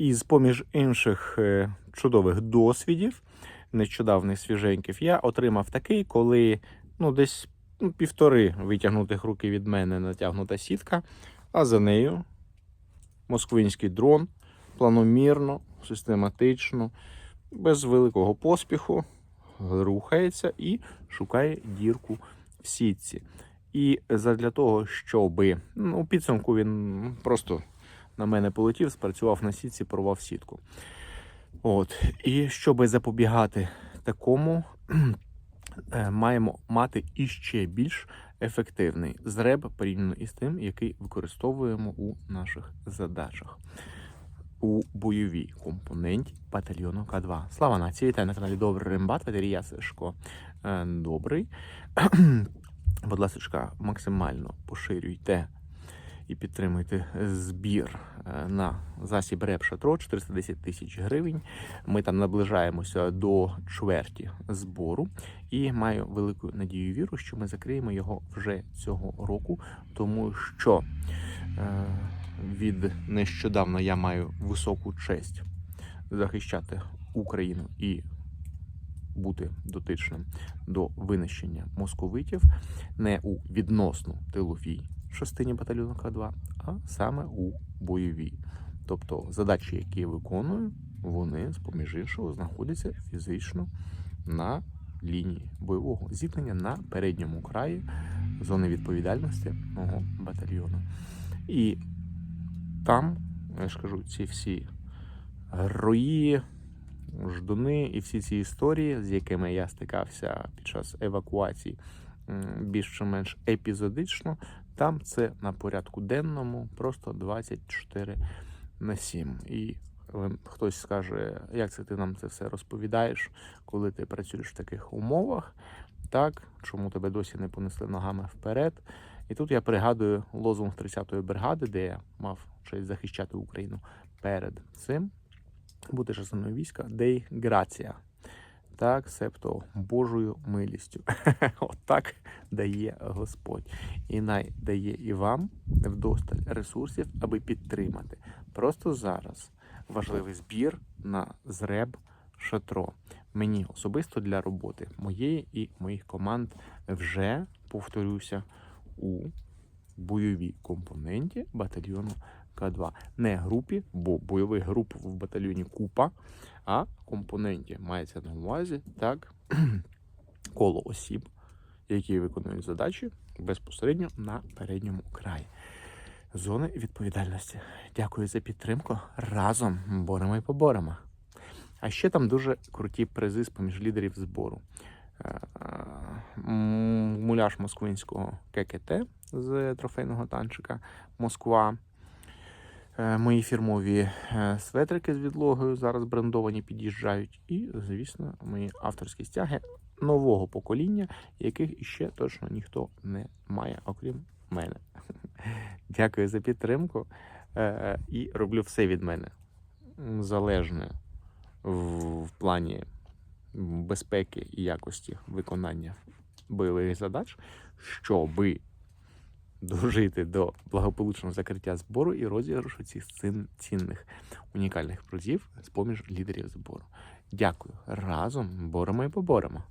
І з поміж інших е, чудових досвідів, нещодавних свіженьких, я отримав такий, коли ну, десь ну, півтори витягнутих руки від мене натягнута сітка, а за нею москвинський дрон планомірно, систематично, без великого поспіху рухається і шукає дірку в сітці. І задля того, щоб ну, у підсумку він просто на мене полетів, спрацював на сітці, порвав сітку. От. І щоб запобігати такому, е, маємо мати іще більш ефективний зреб порівняно із тим, який використовуємо у наших задачах. У бойовій компоненті батальйону К2. Слава нації! Вітаю на каналі Добрий Рембат, Валерія Сашко. Е, Добрий. Будь ласка, максимально поширюйте і підтримуйте збір е, на засіб РЕП Шатро 410 тисяч гривень. Ми там наближаємося до чверті збору і маю велику надію віру, що ми закриємо його вже цього року, тому що е, від нещодавно я маю високу честь захищати Україну і бути дотичним до винищення московитів не у відносно тиловій частині батальйону К2, а саме у бойовій. Тобто задачі, які я виконую, вони, з поміж іншого, знаходяться фізично на лінії бойового зіткнення на передньому краї зони відповідальності мого батальйону. І там, я ж кажу, ці всі герої, ждуни і всі ці історії, з якими я стикався під час евакуації, більш чи менш епізодично, там це на порядку денному просто 24 на 7. І е, хтось скаже, як це ти нам це все розповідаєш, коли ти працюєш в таких умовах, так, чому тебе досі не понесли ногами вперед. І тут я пригадую лозунг 30-ї бригади, де я мав честь захищати Україну перед цим бути частиною війська, дей грація. Так, себто Божою милістю. Отак дає Господь. І най дає і вам вдосталь ресурсів, аби підтримати. Просто зараз важливий збір на зреб шатро. Мені особисто для роботи моєї і моїх команд вже повторюся у бойовій компоненті батальйону К2. Не групі, бо бойових груп в батальйоні купа, а компоненті мається на увазі так коло осіб, які виконують задачі безпосередньо на передньому краї. Зони відповідальності. Дякую за підтримку. Разом боремо і поборемо. А ще там дуже круті призи з поміж лідерів збору. Е, Муляж москвинського ККТ з трофейного танчика Москва. Е, Мої фірмові е, светрики з відлогою зараз брендовані під'їжджають. І, звісно, мої авторські стяги нового покоління, яких іще точно ніхто не має, окрім мене. Дякую за підтримку. Е, І роблю все від мене залежне в плані безпеки і якості виконання бойових задач, щоби дожити до благополучного закриття збору і розіграшу цих цінних унікальних призів з поміж лідерів збору. Дякую. Разом боремо і поборемо.